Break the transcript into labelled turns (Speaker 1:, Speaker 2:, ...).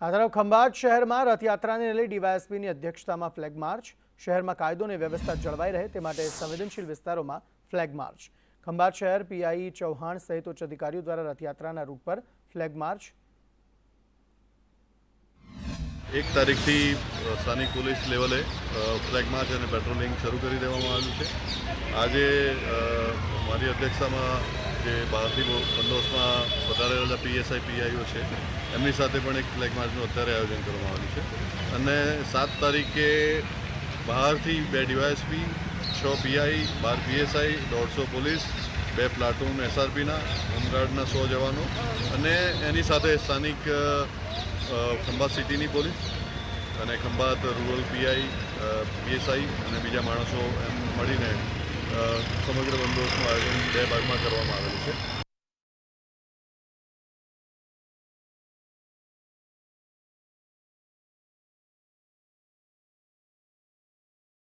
Speaker 1: આ તરફ ખંભાત શહેરમાં રથયાત્રાને લઈ ડીવાયએસપીની અધ્યક્ષતામાં ફ્લેગ માર્ચ. શહેરમાં કાયદો અને વ્યવસ્થા જળવાઈ રહે તે માટે સંવેદનશીલ વિસ્તારોમાં ફ્લેગ માર્ચ. ખંભાત શહેર પીઆઈ ચૌહાણ સહિત ઉચ્ચ અધિકારીઓ દ્વારા રથયાત્રાના રૂટ પર ફ્લેગ માર્ચ.
Speaker 2: એક તારીખથી સ્થાનિક પોલીસ લેવલે ફ્લેગ માર્ચ અને પેટ્રોલિંગ શરૂ કરી દેવામાં આવ્યું છે. આજે મારી અધ્યક્ષતામાં જે બહારથી બહુ બંદોબસ્તમાં વધારે રહેલા પીએસઆઈ પીઆઈઓ છે. એમની સાથે પણ એક ફ્લેગ માર્ચનું અત્યારે આયોજન કરવામાં આવ્યું છે. અને સાત તારીખે બહારથી બે ડીવાયએસપી છ પીઆઈ બાર પીએસઆઈ દોઢસો પોલીસ, બે પ્લાટૂન એસઆરપીના હોમગાર્ડના સો જવાનો અને એની સાથે સ્થાનિક ખંભાત સિટીની પોલીસ અને ખંભાત રૂરલ પીઆઈ પીએસઆઈ અને બીજા માણસો એમ મળીને સમગ્ર બંદોબસ્તનું આયોજન બે ભાગમાં કરવામાં આવેલું છે.